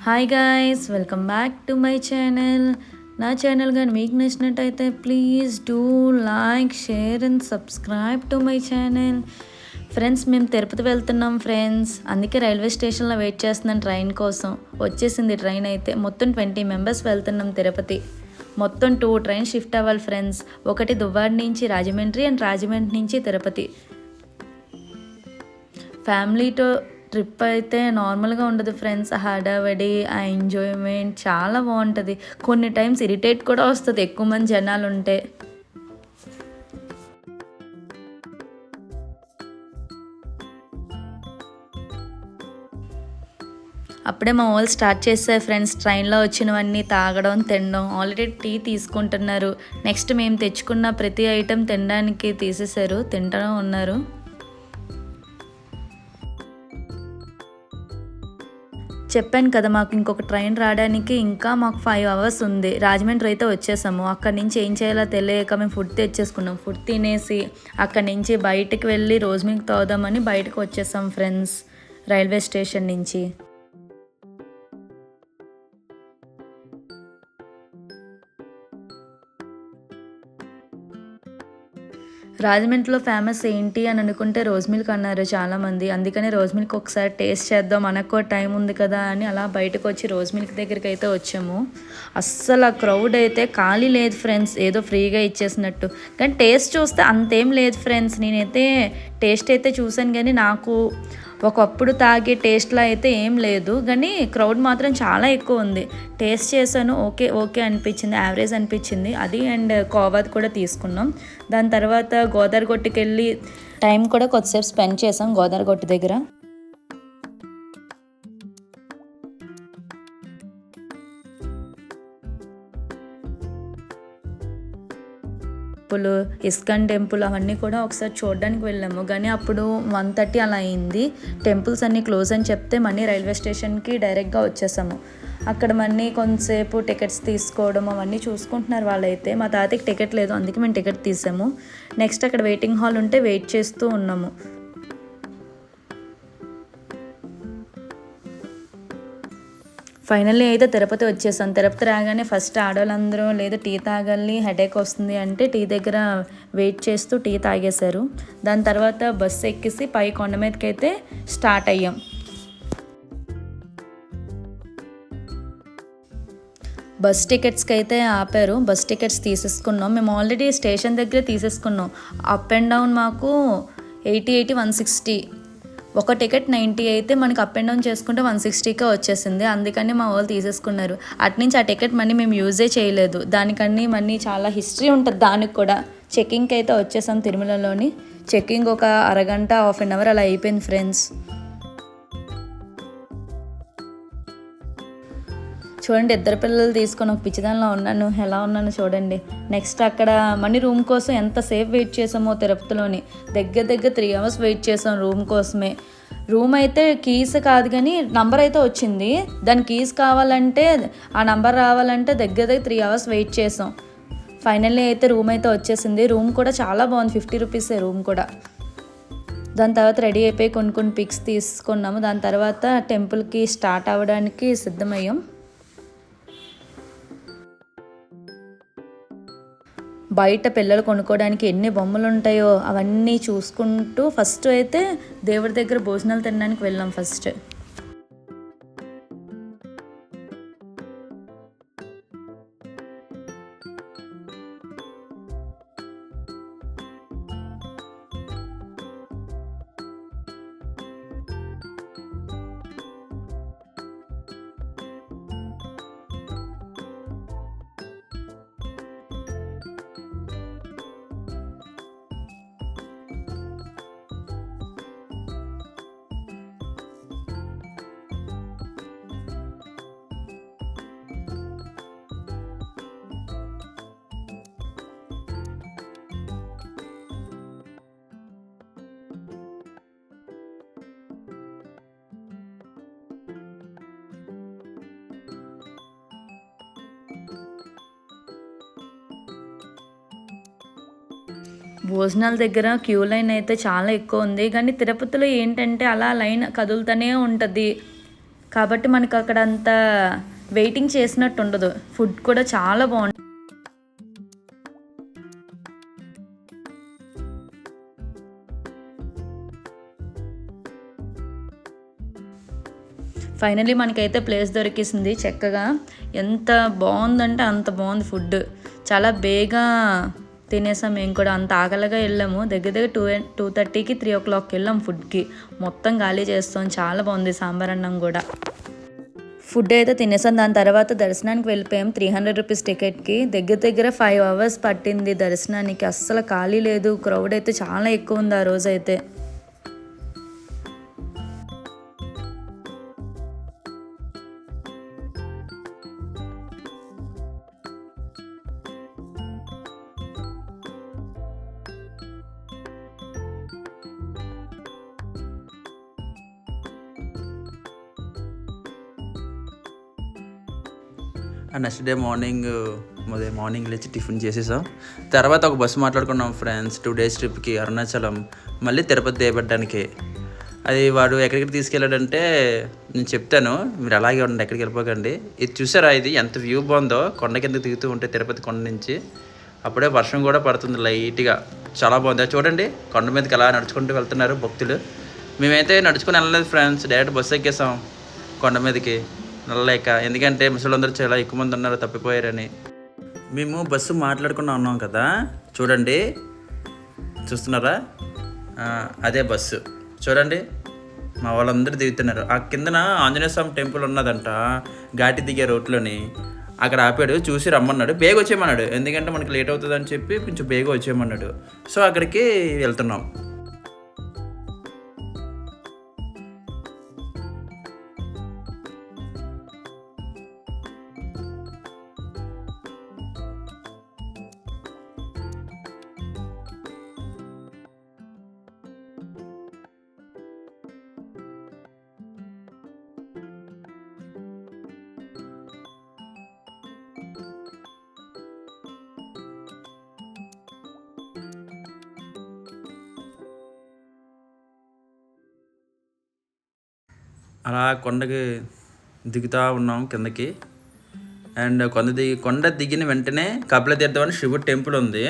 Hi guys welcome back to my channel నా channel కానీ మీకు నచ్చినట్టయితే please do like share and subscribe to my channel friends మేము తిరుపతి వెళ్తున్నాం ఫ్రెండ్స్ అందుకే రైల్వే స్టేషన్లో వెయిట్ చేస్తున్నాను ట్రైన్ కోసం. వచ్చేసింది ట్రైన్ అయితే మొత్తం ట్వంటీ మెంబర్స్ వెళ్తున్నాం తిరుపతి. మొత్తం టూ ట్రైన్ షిఫ్ట్ అవ్వాలి ఫ్రెండ్స్ ఒకటి దువ్వాడ నుంచి రాజమండ్రి అండ్ రాజమండ్రి నుంచి తిరుపతి. ఫ్యామిలీతో ట్రిప్ అయితే నార్మల్గా ఉండదు ఫ్రెండ్స్. హడావడి ఆ ఎంజాయ్మెంట్ చాలా బాగుంటుంది కొన్ని టైమ్స్ ఇరిటేట్ కూడా వస్తుంది ఎక్కువ మంది జనాలు ఉంటే. అప్పుడే మా వాళ్ళు స్టార్ట్ చేస్తారు ఫ్రెండ్స్ ట్రైన్లో వచ్చినవన్నీ తాగడం తినడం ఆల్రెడీ టీ తీసుకుంటున్నారు. నెక్స్ట్ మేము తెచ్చుకున్న ప్రతి ఐటెం తినడానికి తీసేశారు తింటూ ఉన్నారు. చెప్పాను కదా మాకు ఇంకొక ట్రైన్ రావడానికి ఇంకా మాకు ఫైవ్ అవర్స్ ఉంది. రాజమండ్రి అయితే వచ్చేసాము. అక్కడి నుంచి ఏం చేయాలో తెలియక మేము ఫుడ్ తెచ్చేసుకున్నాం. ఫుడ్ తినేసి అక్కడి నుంచి బయటికి వెళ్ళి రోజు మీకు తోదామని బయటకు వచ్చేసాం ఫ్రెండ్స్ రైల్వే స్టేషన్ నుంచి. రాజమండ్రిలో ఫేమస్ ఏంటి అని అనుకుంటే రోజ్ మిల్క్ అన్నారు చాలామంది. అందుకని రోజ్ మిల్క్ ఒకసారి టేస్ట్ చేద్దాం మనకు టైం ఉంది కదా అని అలా బయటకు వచ్చి రోజ్ మిల్క్ దగ్గరికి అయితే వచ్చాము. అస్సలు ఆ క్రౌడ్ అయితే ఖాళీ లేదు ఫ్రెండ్స్ ఏదో ఫ్రీగా ఇచ్చేసినట్టు. కానీ టేస్ట్ చూస్తే అంతేం లేదు ఫ్రెండ్స్ నేనైతే టేస్ట్ అయితే చూశాను కానీ నాకు ఒకప్పుడు తాగే టేస్ట్లో అయితే ఏం లేదు. కానీ క్రౌడ్ మాత్రం చాలా ఎక్కువ ఉంది. టేస్ట్ చేశాను ఓకే ఓకే అనిపించింది యావరేజ్ అనిపించింది. అది అండ్ కోవాది కూడా తీసుకున్నాం. దాని తర్వాత గోదావరి కొట్టుకెళ్ళి టైం కూడా కొద్దిసేపు స్పెండ్ చేసాం గోదావరి గొట్టు దగ్గర. టెంపుల్ ఇస్కాన్ టెంపుల్ అవన్నీ కూడా ఒకసారి చూడడానికి వెళ్ళాము. కానీ అప్పుడు వన్ థర్టీ అలా అయింది. టెంపుల్స్ అన్నీ క్లోజ్ అని చెప్తే మనీ రైల్వే స్టేషన్కి డైరెక్ట్గా వచ్చేసాము. అక్కడ మనీ కొంతసేపు టికెట్స్ తీసుకోవడం అవన్నీ చూసుకుంటున్నారు వాళ్ళైతే. మా తాతకి టికెట్ లేదు అందుకే మేము టికెట్ తీసాము. నెక్స్ట్ అక్కడ వెయిటింగ్ హాల్ ఉంటే వెయిట్ చేస్తూ ఉన్నాము. ఫైనల్లీ అయితే తిరుపతి వచ్చేసాం. తిరుపతి రాగానే ఫస్ట్ ఆడవాళ్ళందరూ లేదా టీ తాగాలి హెడేక్ వస్తుంది అంటే టీ దగ్గర వెయిట్ చేస్తూ టీ తాగేశారు. దాని తర్వాత బస్సు ఎక్కేసి పై కొండ మీదకి అయితే స్టార్ట్ అయ్యాం. బస్ టికెట్స్కి అయితే ఆపారు. బస్ టికెట్స్ తీసేసుకున్నాం. మేము ఆల్రెడీ స్టేషన్ దగ్గర తీసేసుకున్నాం. అప్ అండ్ డౌన్ మాకు ఎయిటీ ఎయిటీ వన్ సిక్స్టీ ఒక టికెట్ నైంటీ అయితే మనకి అప్ అండ్ డౌన్ చేసుకుంటే వన్ సిక్స్టీకే వచ్చేసింది. అందుకని మా వాళ్ళు తీసేసుకున్నారు. అట్నుంచి ఆ టికెట్ మనీ మేము యూజే చేయలేదు. దానికన్నీ మనీ చాలా హిస్టరీ ఉంటుంది దానికి కూడా. చెక్కింగ్కి అయితే వచ్చేసాం తిరుమలలోని. చెక్కింగ్ ఒక అరగంట హాఫ్ అన్ అవర్ అలా అయిపోయింది ఫ్రెండ్స్. చూడండి ఇద్దరు పిల్లలు తీసుకొని ఒక పిచ్చిదానిలో ఉన్నాను. ఎలా ఉన్నాను చూడండి. నెక్స్ట్ అక్కడ మనీ రూమ్ కోసం ఎంత సేఫ్ వెయిట్ చేసామో తిరుపతిలోని. దగ్గర దగ్గర త్రీ అవర్స్ వెయిట్ చేసాం రూమ్ కోసమే. రూమ్ అయితే కీస్ కాదు కానీ నంబర్ అయితే వచ్చింది. దాని కీస్ కావాలంటే ఆ నంబర్ రావాలంటే దగ్గర దగ్గర త్రీ అవర్స్ వెయిట్ చేసాం ఫైనల్లీ అయితే రూమ్ అయితే వచ్చేసింది. రూమ్ కూడా చాలా బాగుంది. ఫిఫ్టీ రూపీసే రూమ్ కూడా. దాని తర్వాత రెడీ అయిపోయి కొన్ని కొన్ని పిక్స్ తీసుకున్నాము. దాని తర్వాత టెంపుల్కి స్టార్ట్ అవ్వడానికి సిద్ధమయ్యాం. బయట పిల్లలు కొనుక్కోవడానికి ఎన్ని బొమ్మలు ఉంటాయో అవన్నీ చూసుకుంటూ ఫస్ట్ అయితే దేవుడి దగ్గర భోజనాలు తినడానికి వెళ్ళాం ఫస్ట్ భోజనాల దగ్గర క్యూ లైన్ అయితే చాలా ఎక్కువ ఉంది. కానీ తిరుపతిలో ఏంటంటే అలా లైన్ కదులుతూనే ఉంటుంది. కాబట్టి మనకు అక్కడ అంత వెయిటింగ్ చేసినట్టు ఉండదు. ఫుడ్ కూడా చాలా బాగుంటుంది ఫైనలీ మనకైతే ప్లేస్ దొరికేసింది చక్కగా. ఎంత బాగుందంటే అంత బాగుంది ఫుడ్. చాలా బేగా తినేసాం మేము కూడా అంత ఆకలిగా వెళ్ళాము. దగ్గర దగ్గర టూ టూ థర్టీకి త్రీ ఓ క్లాక్కి వెళ్ళాం ఫుడ్కి. మొత్తం ఖాళీ చేస్తాం చాలా బాగుంది సాంబార్ అన్నం కూడా. ఫుడ్ అయితే తినేసాం. దాని తర్వాత దర్శనానికి వెళ్ళిపోయాం. త్రీ హండ్రెడ్ రూపీస్ టికెట్కి. దగ్గర దగ్గర ఫైవ్ అవర్స్ పట్టింది దర్శనానికి. అస్సలు ఖాళీ లేదు. క్రౌడ్ అయితే చాలా ఎక్కువ ఉంది ఆ రోజు నెక్స్ట్ డే మార్నింగ్ అదే మార్నింగ్ లేచి టిఫిన్ చేసేసాం. తర్వాత ఒక బస్సు మాట్లాడుకున్నాం ఫ్రెండ్స్ టూ డేస్ ట్రిప్కి అరుణాచలం మళ్ళీ తిరుపతి దేయబడ్డానికి అది వాడు ఎక్కడికి తీసుకెళ్ళాడంటే నేను చెప్తాను మీరు అలాగే ఉండండి ఎక్కడికి వెళ్ళిపోకండి. ఇది చూసారా ఇది? ఎంత వ్యూ బాగుందో. కొండ కింద దిగుతూ ఉంటే తిరుపతి కొండ నుంచి. అప్పుడే వర్షం కూడా పడుతుంది లైట్గా. చాలా బాగుంది. అది చూడండి కొండ మీదకి ఎలా నడుచుకుంటూ వెళ్తున్నారు భక్తులు. మేమైతే నడుచుకుని వెళ్ళలేదు ఫ్రెండ్స్ డైరెక్ట్ బస్సు ఎక్కేసాం కొండ మీదకి. నల్లలేక. ఎందుకంటే ముసలందరూ చాలా ఎక్కువ మంది ఉన్నారు తప్పిపోయారని. మేము బస్సు మాట్లాడుకున్నా ఉన్నాం కదా. చూడండి. చూస్తున్నారా? అదే బస్సు. చూడండి. మా వాళ్ళందరూ దిగుతున్నారు. ఆ కిందన ఆంజనేయ స్వామి టెంపుల్ ఉన్నదంట. ఘాటి దిగే రోడ్లోని. అక్కడ ఆపాడు చూసి రమ్మన్నాడు. బేగ వచ్చేయమన్నాడు. ఎందుకంటే మనకి లేట్ అవుతుందని చెప్పి కొంచెం బేగ వచ్చేయమన్నాడు. సో అక్కడికి వెళ్తున్నాం. అలా కొండకి దిగుతూ ఉన్నాం కిందకి. అండ్ కొండ దిగి కొండ దిగిన వెంటనే కపిలతీర్థం అని శివుడు టెంపుల్ ఉంది.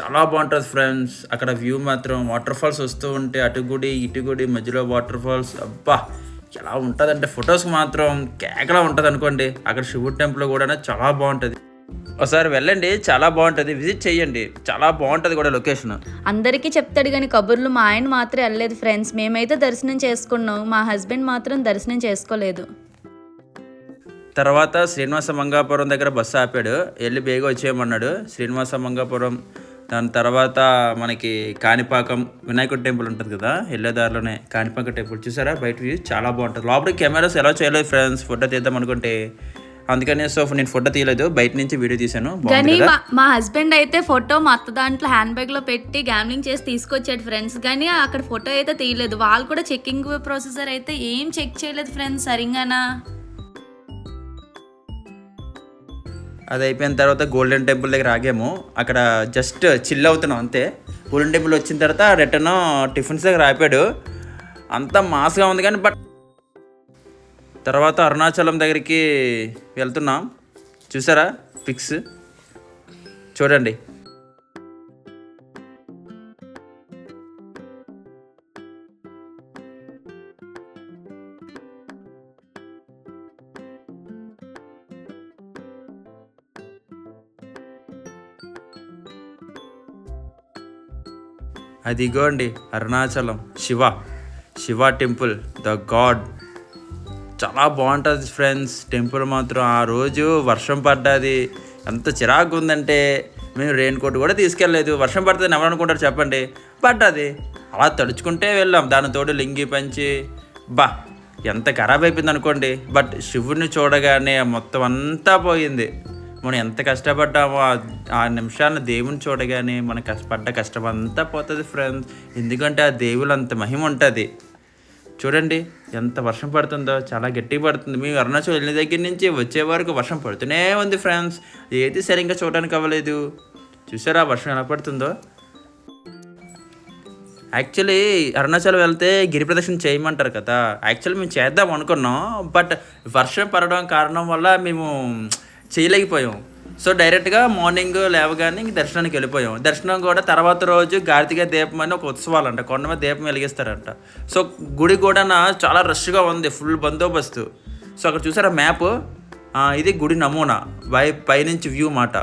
చాలా బాగుంటుంది ఫ్రెండ్స్. అక్కడ వ్యూ మాత్రం వాటర్ ఫాల్స్ వస్తూ ఉంటే అటు గుడి ఇటు గుడి మధ్యలో వాటర్ ఫాల్స్. అబ్బా! ఎలా ఉంటుందంటే ఫొటోస్ మాత్రం కేకలా ఉంటుంది అనుకోండి అక్కడ శివుడు టెంపుల్ కూడా చాలా బాగుంటుంది. ఒకసారి వెళ్ళండి చాలా బాగుంటుంది. విజిట్ చేయండి చాలా బాగుంటుంది కూడా లొకేషన్ అందరికీ చెప్తాడు కానీ కబుర్లు మా ఆయన మాత్రం వెళ్ళలేదు ఫ్రెండ్స్ మేమైతే దర్శనం చేసుకున్నాం మా హస్బెండ్ మాత్రం దర్శనం చేసుకోలేదు. తర్వాత శ్రీనివాస మంగాపురం దగ్గర బస్సు ఆపాడు వెళ్ళి బేగ వచ్చేయమన్నాడు. శ్రీనివాస మంగాపురం దాని తర్వాత మనకి కాణిపాకం వినాయకుడి టెంపుల్ ఉంటుంది కదా వెళ్ళే దారిలోనే కాణిపాక టెంపుల్ చూసారా? బయట వ్యూ చాలా బాగుంటుంది. లోపల కెమెరాస్ ఎలా చేయలేదు ఫ్రెండ్స్ ఫోటో తీద్దాం అనుకుంటే. అందుకనే సో నేను ఫోటో తీయలేదు. బయట నుంచి వీడియో తీశాను. కానీ మా హస్బెండ్ అయితే ఫోటో మా అత్త దాంట్లో హ్యాండ్ బ్యాగ్లో పెట్టి గ్యామ్లింగ్ చేసి తీసుకొచ్చాడు ఫ్రెండ్స్ కానీ అక్కడ ఫోటో అయితే తీయలేదు. వాళ్ళు కూడా చెక్కింగ్ ప్రొసెసర్ అయితే ఏం చెక్ చేయలేదు ఫ్రెండ్స్ సరిగానా? అది అయిపోయిన తర్వాత గోల్డెన్ టెంపుల్ దగ్గర ఆగాము. అక్కడ జస్ట్ చిల్ అవుతున్నాం అంతే. గోల్డెన్ టెంపుల్ వచ్చిన తర్వాత రిటర్న్ టిఫిన్స్ దగ్గర ఆపాడు. అంతా మాస్గా ఉంది కానీ బట్ తర్వాత అరుణాచలం దగ్గరికి వెళ్తున్నాం. చూసారా? పిక్స్ చూడండి. అదిగోండి Arunachalam. Shiva. Shiva temple. The god. చాలా బాగుంటుంది ఫ్రెండ్స్ టెంపుల్ మాత్రం ఆ రోజు వర్షం పడ్డది. ఎంత చిరాకు ఉందంటే మేము రెయిన్ కోట్ కూడా తీసుకెళ్ళలేదు. వర్షం పడుతుంది ఎవరు అనుకుంటారు చెప్పండి? పడ్డది. అలా తడుచుకుంటే వెళ్ళాం. దాని తోడు లింగి పంచి బా ఎంత ఖరాబ్ అయిపోయింది అనుకోండి. బట్ శివుడిని చూడగానే మొత్తం అంతా పోయింది. మనం ఎంత కష్టపడ్డామో ఆ- ఆ నిమిషాన్ని దేవుని చూడగానే మన కష్టపడ్డ కష్టం అంతా పోతుంది ఫ్రెండ్స్ ఎందుకంటే ఆ దేవులు అంత మహిమ ఉంటుంది. చూడండి. ఎంత వర్షం పడుతుందో చాలా గట్టిగా పడుతుంది. మేము అరుణాచల్ వెళ్ళిన దగ్గర నుంచి వచ్చే వరకు వర్షం పడుతూనే ఉంది ఫ్రెండ్స్. ఏది సరిగ్గా చూడడానికి అవ్వలేదు. చూసారా వర్షం ఎలా పడుతుందో? యాక్చువల్లీ అరుణాచల్ వెళ్తే గిరి ప్రదక్షిణ చేయమంటారు కదా. యాక్చువల్లీ మేము చేద్దాం అనుకున్నాం. బట్ వర్షం పడడం కారణం వల్ల మేము చేయలేకపోయాం. సో డైరెక్ట్గా మార్నింగ్ లేవగానే ఇంక దర్శనానికి వెళ్ళిపోయాం. దర్శనం కూడా తర్వాత రోజు గార్తిక దీపం అని ఒక ఉత్సవాలు అంట కొండ మీద దీపం వెలిగిస్తారంట. సో గుడి కూడా చాలా రష్గా ఉంది ఫుల్ బందోబస్తు. సో అక్కడ చూసారా మ్యాప్? ఇది గుడి నమూనా. బై పైనుంచి వ్యూ మాట.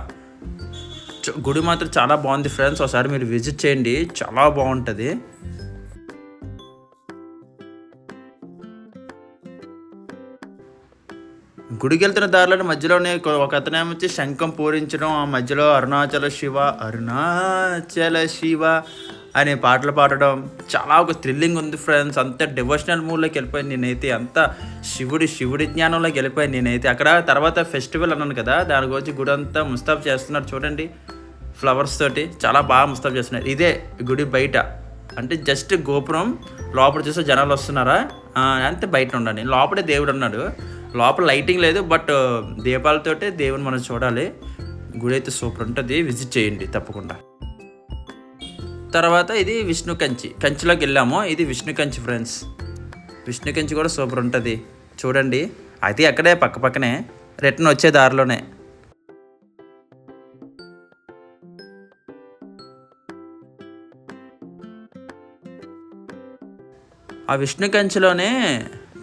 గుడి మాత్రం చాలా బాగుంది ఫ్రెండ్స్. ఒకసారి మీరు విజిట్ చేయండి. చాలా బాగుంటుంది. గుడికి వెళ్తున్న దారిలో మధ్యలోనే ఒక అతనేమో వచ్చి శంఖం పూరించడం ఆ మధ్యలో అరుణాచల శివ అరుణాచల శివ అనే పాటలు పాడడం. చాలా ఒక థ్రిల్లింగ్ ఉంది ఫ్రెండ్స్. అంత డివోషనల్ మూడ్లోకి వెళ్ళిపోయాను నేనైతే. అంత శివుడి శివుడి జ్ఞానంలోకి వెళ్ళిపోయాను నేనైతే. అక్కడ తర్వాత ఫెస్టివల్ అన్నాను కదా దాని గురించి గుడి అంతా ముస్తాబ్ చేస్తున్నారు చూడండి. ఫ్లవర్స్ తోటి చాలా బాగా ముస్తాబ్ చేస్తున్నారు. ఇదే గుడి బయట. అంటే జస్ట్ గోపురం లోపల చూస్తే జనాలు వస్తున్నారా? అంతే బయట ఉండండి. లోపలే దేవుడు ఉన్నాడు. లోపల లైటింగ్ లేదు బట్ uh, దీపాలతోటే దేవుని మనం చూడాలి. గుడి అయితే సూపర్ ఉంటుంది విజిట్ చేయండి తప్పకుండా. తర్వాత ఇది విష్ణు కంచి. కంచిలోకి వెళ్ళాము ఇది విష్ణు కంచి ఫ్రెండ్స్ విష్ణు కంచి కూడా సూపర్ ఉంటుంది. చూడండి అది అక్కడే పక్క పక్కనే రిటర్న్ వచ్చే దారిలోనే. ఆ విష్ణు కంచిలోనే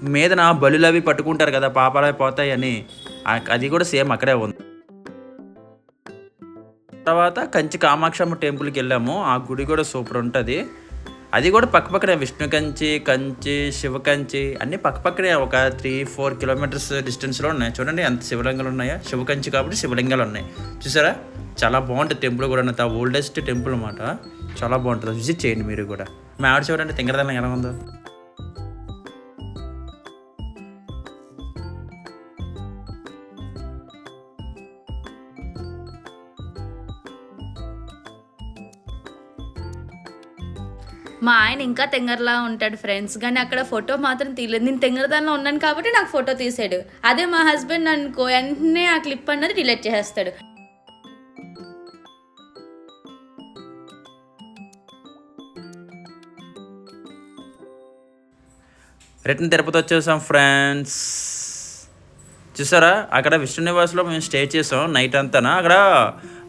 మీదన బలులు అవి పట్టుకుంటారు కదా పాపాలు పోతాయి అని. అది కూడా సేమ్ అక్కడే ఉంది. తర్వాత కంచి కామాక్షమ్మ టెంపుల్కి వెళ్ళాము. ఆ గుడి కూడా సూపర్ ఉంటుంది. అది కూడా పక్క పక్కనే విష్ణు కంచి కంచి శివ కంచి అన్నీ పక్క పక్కనే ఒక త్రీ ఫోర్ కిలోమీటర్స్ డిస్టెన్స్లో ఉన్నాయి. చూడండి ఎంత శివలింగాలు ఉన్నాయో. శివ కంచి కాబట్టి శివలింగాలు ఉన్నాయి. చూసారా? చాలా బాగుంటుంది టెంపుల్ కూడా అంత ఓల్డెస్ట్ టెంపుల్ అన్నమాట. చాలా బాగుంటుంది. విజిట్ చేయండి మీరు కూడా. మా ఆవిడ చూడండి తింగరదనం ఎలా ఉందో? మా ఆయన ఇంకా తెంగర్లా ఉంటాడు ఫ్రెండ్స్ కానీ అక్కడ ఫోటో మాత్రం తీయలేదు. నేను తెంగరదానిలో ఉన్నాను కాబట్టి నాకు ఫోటో తీసాడు. అదే మా హస్బెండ్ అనుకో వెంటనే ఆ క్లిప్ అన్నది డిలీట్ చేసేస్తాడు. రిటర్న్ తిరుపతి వచ్చేసాం ఫ్రెండ్స్ చూసారా? అక్కడ విష్ణు నివాస్లో మేము స్టే చేసాం నైట్ అంతా అక్కడ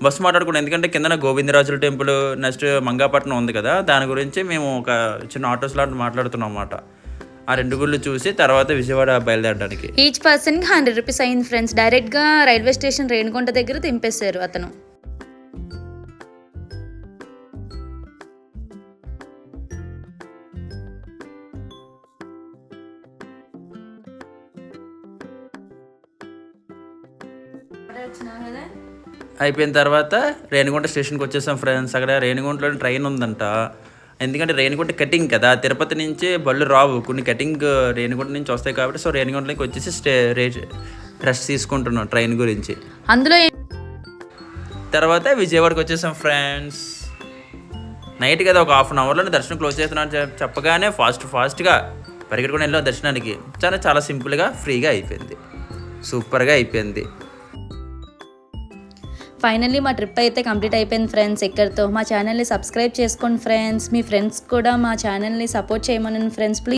బస్సు మాట్లాడుకున్నాం ఎందుకంటే కింద గోవిందరాజుల టెంపుల్ నెక్స్ట్ మంగాపట్నం ఉంది కదా? దాని గురించి మేము ఒక చిన్న ఆటోస్ లాంటి మాట్లాడుతున్నాం అన్నమాట. ఆ రెండు గుళ్ళు చూసి తర్వాత విజయవాడ బయలుదేరడానికి. ఈచ్ పర్సన్కి హండ్రెడ్ రూపీస్ అయింది ఫ్రెండ్స్ డైరెక్ట్గా రైల్వే స్టేషన్ రేణిగుంట దగ్గర దింపేశారు అతను. అయిపోయిన తర్వాత రేణిగుంట స్టేషన్కి వచ్చేసాం ఫ్రెండ్స్. అక్కడ రేణిగుంటలో ట్రైన్ ఉందంట. ఎందుకంటే రేణిగుంట కటింగ్ కదా తిరుపతి నుంచి బళ్ళు రావు. కొన్ని కటింగ్ రేణిగుంట నుంచి వస్తాయి కాబట్టి సో రేణిగుంటలోకి వచ్చేసి స్టే రే రెస్ట్ తీసుకుంటున్నాం ట్రైన్ గురించి. అందులో తర్వాత విజయవాడకి వచ్చేసాం ఫ్రెండ్స్. నైట్ కదా ఒక హాఫ్ అన్ అవర్లో దర్శనం క్లోజ్ చేస్తున్నాను చెప్- చెప్పగానే ఫాస్ట్ ఫాస్ట్గా పరిగెట్టుకుని వెళ్ళాం దర్శనానికి. చాలా చాలా సింపుల్గా ఫ్రీగా అయిపోయింది. సూపర్గా అయిపోయింది. ఫైనల్లీ మా ట్రిప్ అయితే కంప్లీట్ అయిపోయింది ఫ్రెండ్స్ ఇక్కడితో మా ఛానల్ని సబ్స్క్రైబ్ చేసుకోండి ఫ్రెండ్స్ మీ ఫ్రెండ్స్ కూడా మా ఛానల్ని సపోర్ట్ చేయమని ఫ్రెండ్స్ ప్లీజ్